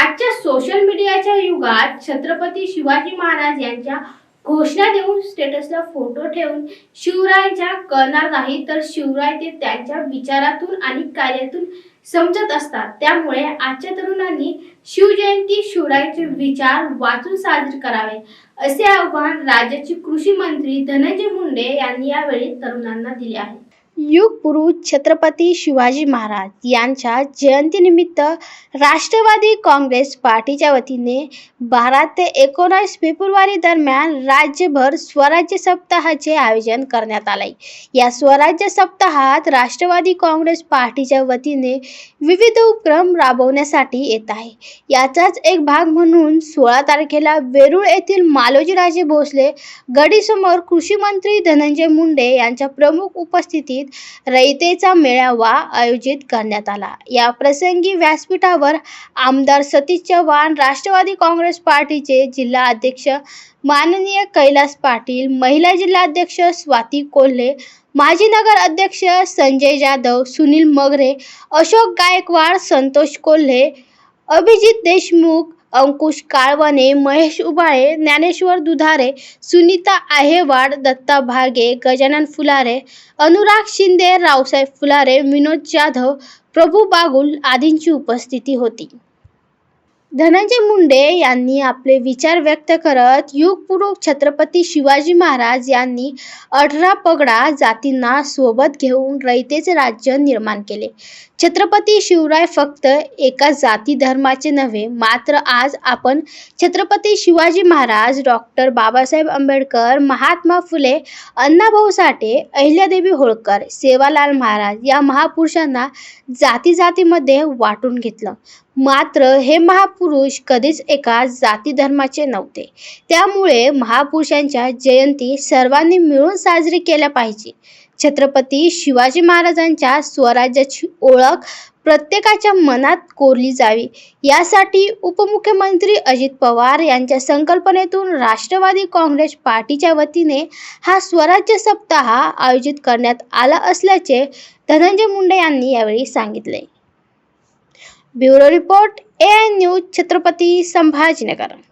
आजच्या सोशल मीडियाच्या युगात छत्रपती शिवाजी महाराज यांच्या घोषणा देऊन स्टेटसला फोटो ठेवून शिवरायांच्या कळणार नाही तर शिवराय ते त्यांच्या विचारातून आणि कार्यातून समजत असतात. त्यामुळे आजच्या तरुणांनी शिवजयंती शिवरायांचे विचार वाचून साजरे करावे असे आव्हान राज्याचे कृषी मंत्री धनंजय मुंडे यांनी यावेळी तरुणांना दिले आहे. युगपुरुष छत्रपती शिवाजी महाराज यांच्या जयंतीनिमित्त राष्ट्रवादी काँग्रेस पार्टीच्या वतीने बारा ते एकोणावीस फेब्रुवारी दरम्यान राज्यभर स्वराज्य सप्ताहाचे आयोजन करण्यात आले. या स्वराज्य सप्ताहात राष्ट्रवादी काँग्रेस पार्टीच्या वतीने विविध उपक्रम राबवण्यासाठी येत आहे. याचाच एक भाग म्हणून सोळा तारखेला वेरूळ येथील मालोजीराजे भोसले गडीसमोर कृषी मंत्री धनंजय मुंडे यांच्या प्रमुख उपस्थितीत रयतेचा मेळावा आयोजित करण्यात आला. या प्रसंगी व्यासपीठावर आमदार सतीश चव्हाण राष्ट्रवादी काँग्रेस पार्टीचे जिल्हा अध्यक्ष माननीय कैलास पाटील महिला जिल्हाध्यक्ष स्वाती कोल्हे माजी नगर अध्यक्ष संजय जाधव सुनील मगरे अशोक गायकवाड संतोष कोल्हे अभिजित देशमुख अंकुश काळवणे महेश उबाळे ज्ञानेश्वर दुधारे सुनीता आहेवाड दत्ता भागे गजानन फुलारे अनुराग शिंदे रावसाहेब फुलारे विनोद जाधव प्रभू बागुल आदींची उपस्थिती होती. धनंजय मुंडे यांनी आपले विचार व्यक्त करत युगपूर्व छत्रपती शिवाजी महाराज यांनी अठरा पगडा जातींना सोबत घेऊन रयतेचे राज्य निर्माण केले. छत्रपती शिवराय फक्त एका जाती धर्माचे नव्हे मात्र आज आपण छत्रपती शिवाजी महाराज डॉक्टर बाबासाहेब आंबेडकर महात्मा फुले अण्णाभाऊ साठे अहिल्यादेवी होळकर सेवालाल महाराज या महापुरुषांना जाती जातीमध्ये वाटून घेतलं. मात्र हे महापुरुष कधीच एका जाती धर्माचे नव्हते. त्यामुळे महापुरुषांच्या जयंती सर्वांनी मिळून साजरी केल्या पाहिजे. छत्रपती शिवाजी महाराजांच्या स्वराज्याची ओळख प्रत्येकाच्या मनात कोरली जावी. यासाठी उपमुख्यमंत्री अजित पवार यांच्या संकल्पनेतून राष्ट्रवादी काँग्रेस पार्टीच्या वतीने हा स्वराज्य सप्ताह आयोजित करण्यात आला असल्याचे धनंजय मुंडे यांनी यावेळी सांगितले. Bureau report A news Chhatrapati Sambhajinagar.